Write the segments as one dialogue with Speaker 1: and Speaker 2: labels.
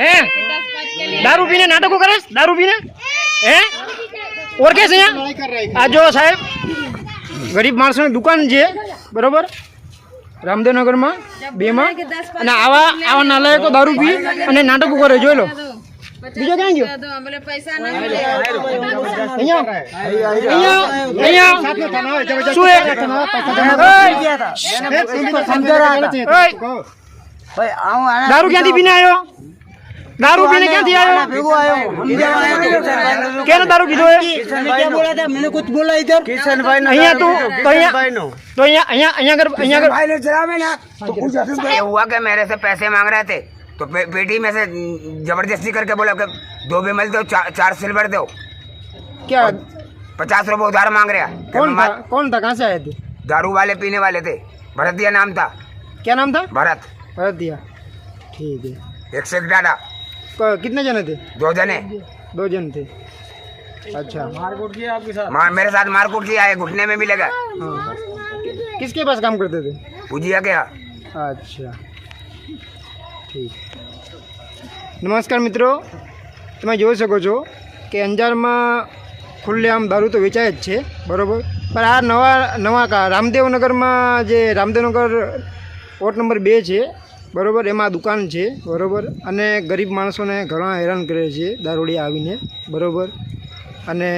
Speaker 1: હે? દારૂ પીને નાટકો કરે દારૂ પીને? હે? ઓળખે છે આ જો સાહેબ ગરીબ માણસોની દુકાન છે બરોબર? રામદેવનગરમાં બેમાં. અને આવા આવા નાલાયકો દારૂ પી અને નાટકો કરે જોઈ લો. બીજો ક્યાં ગયો? અહીંયા. અહીંયા. અહીંયા. શું दारू पीने क्या दिया है? क्या दारू पीधो है?
Speaker 2: मैंने कुछ बोला इधर। किशन भाई
Speaker 1: ने तो तो तो
Speaker 3: तो हुआ क्या मेरे से पैसे मांग रहे थे? तो बेटी में से ज़बरदस्ती करके बोला कि दो बेमल दो चार सिल्वर दो।
Speaker 1: क्या?
Speaker 3: पचास रुपए उधार मांग रहे।
Speaker 1: कौन था कौन था? कहाँ से आए थे
Speaker 3: दारू वाले पीने वाले थे। भरत दिया नाम था।
Speaker 1: क्या नाम था?
Speaker 3: भरत।
Speaker 1: भरत दिया ठीक है।
Speaker 3: एक से एक
Speaker 1: डाटा कितने जने थे
Speaker 3: दो जने
Speaker 1: दो जन थे अच्छा
Speaker 3: मार, मेरे साथ मारकूट किया है घुटने में भी लगा
Speaker 1: हाँ किसके पास काम करते थे
Speaker 3: पूजिया क्या
Speaker 1: અચ્છા ઠીક નમસ્કાર મિત્રો તમે જોઈ શકો છો કે અંજારમાં ખુલ્લેઆમ દારૂ તો વેચાય જ છે બરાબર પણ આ નવા નવા કા રામદેવનગરમાં જે રામદેવનગર વોર્ડ નંબર બે છે બરાબર એમાં દુકાન છે બરાબર. અને ગરીબ માણસોને ઘણા હેરાન કરે છે દારૂડી આવીને બરાબર. અને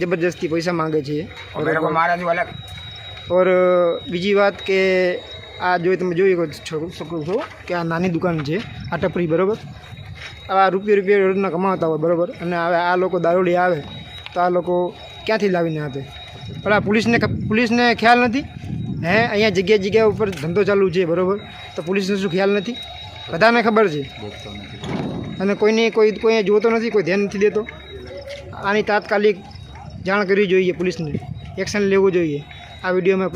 Speaker 1: જબરજસ્તી પૈસા માગે છે ઓર બીજી વાત કે આ જોઈ તમે જોઈ શકો છો કે આ નાની દુકાન છે આ ટપરી બરાબર. આવા રૂપિયા રૂપિયા રોજના કમાવતા હોય બરાબર. અને હવે આ લોકો દારૂડી આવે તો આ લોકો ક્યાંથી લાવીને આપે? પણ આ પોલીસને પોલીસને ખ્યાલ નથી? હે અહીંયા જગ્યા જગ્યા ઉપર ધંધો ચાલુ છે બરાબર? તો પોલીસને શું ખ્યાલ નથી? બધાને ખબર છે? અને કોઈને કોઈ કોઈ જોતો નથી કોઈ ધ્યાન નથી દેતો? આની તાત્કાલિક જાણ કરવી જોઈએ પોલીસને. એક્શન લેવું જોઈએ. આ વિડીયોમાં